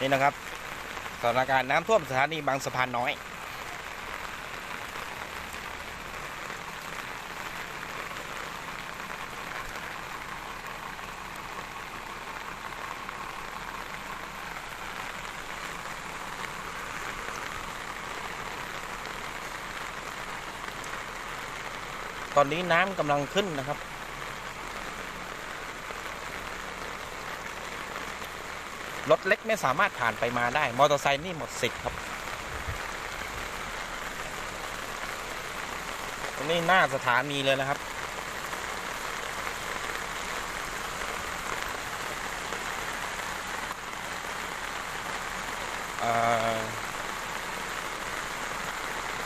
นี่นะครับสถานการณ์น้ำท่วมสถานีบางสะพานน้อย ตอนนี้น้ำกำลังขึ้นนะครับ รถเล็กไม่สามารถผ่านไปมาได้ มอเตอร์ไซค์นี่หมดสิทธิ์ครับตรงนี้หน้าสถานีเลยนะครับอ่อ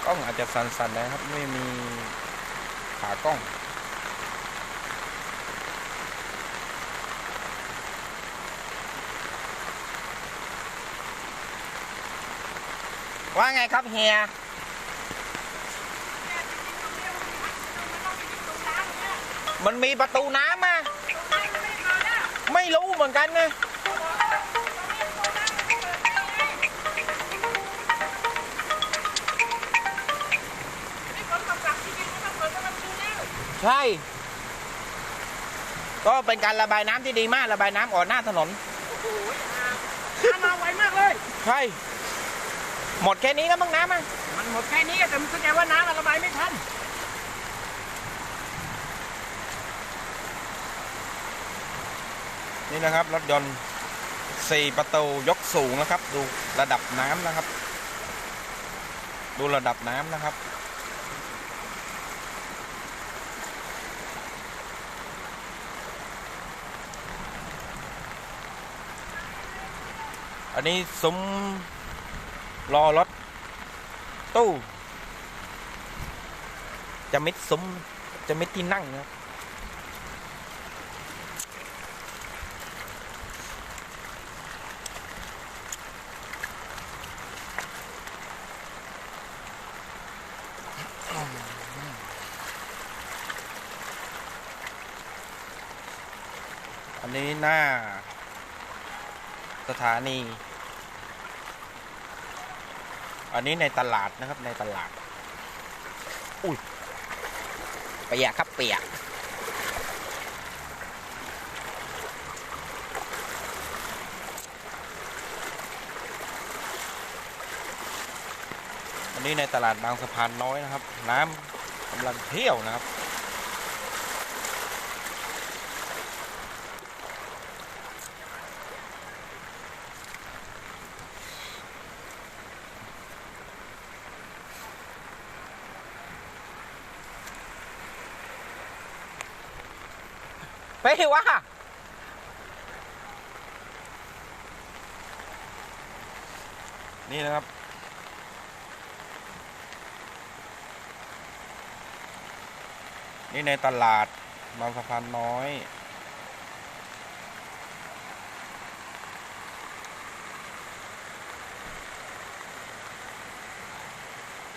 กล้องอาจจะสั่นๆนะครับ ไม่มีขากล้อง ว่าไงครับเฮียมันมีประตูน้ำมาไม่รู้เหมือนกันไงใช่ ก็เป็นการระบายน้ำที่ดีมาก ระบายน้ำออกหน้าถนนน้ำมาไวมากเลย ใช่ หมดแค่นี้แล้วมั้งน้ำอะมันหมดแค่นี้แต่มันเข้าใจว่าน้ำมันระบายไม่ทันนี่นะครับรถยนต์สี่ประตูยกสูงนะครับ ดูระดับน้ำนะครับ ดูระดับน้ำนะครับอันนี้ซุ้ม รอรถตู้จะมิดซุ้มจะมิดที่นั่งนะครับอันนี้หน้า สถานี อันนี้ในตลาดนะครับในตลาด อุ้ยเปียกครับเปียกอันนี้ในตลาดบางสะพานน้อยนะครับ น้ำกำลังเที่ยวนะครับ ไปวะนี่นะครับ นี่ในตลาดบางสะพานน้อย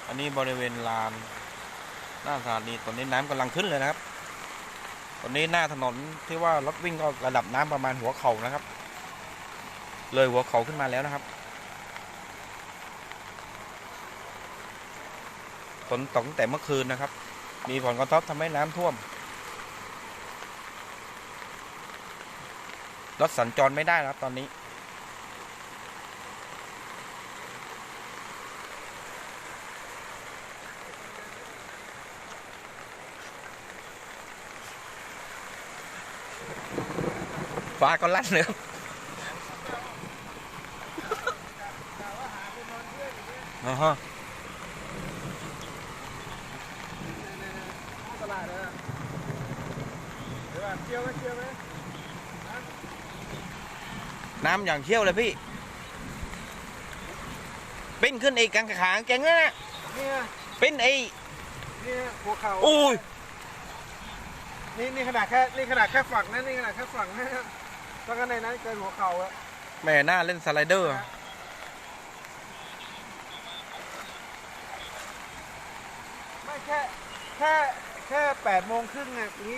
อันนี้บริเวณลานหน้าสถานีตอนนี้น้ำกำลังขึ้นเลยนะครับ ตอนนี้หน้าถนนที่ว่ารถวิ่งก็ระดับน้ำประมาณหัวเข่านะครับ เลยหัวเข่าขึ้นมาแล้วนะครับฝนตกตั้งแต่เมื่อคืนนะครับ มีผลกระทบทำให้น้ำท่วมรถสัญจรไม่ได้ครับตอนนี้ ฟ้าก็ลั่นเลยครับอ๋อฮะตลาดนะเดี๋ยวเที่ยวไหมเที่ยวไหมน้ำอย่างเชี่ยวเลยพี่ปิ้นขึ้นอีกกลางขางเก่งนะเนี่ยเนี่ยปิ้นอีกเนี่ยหัวเข่าอุ้ย นี่นี่ขนาดแค่นี่ขนาดแค่ฝั่งนะนี่ขนาดแค่ฝั่งนะแล้วก็ในนั้นเกินหัวเข่าอะแม่หน้าเล่นสไลเดอร์อะไม่แค่แค่แค่แปดโมงครึ่งอะนี้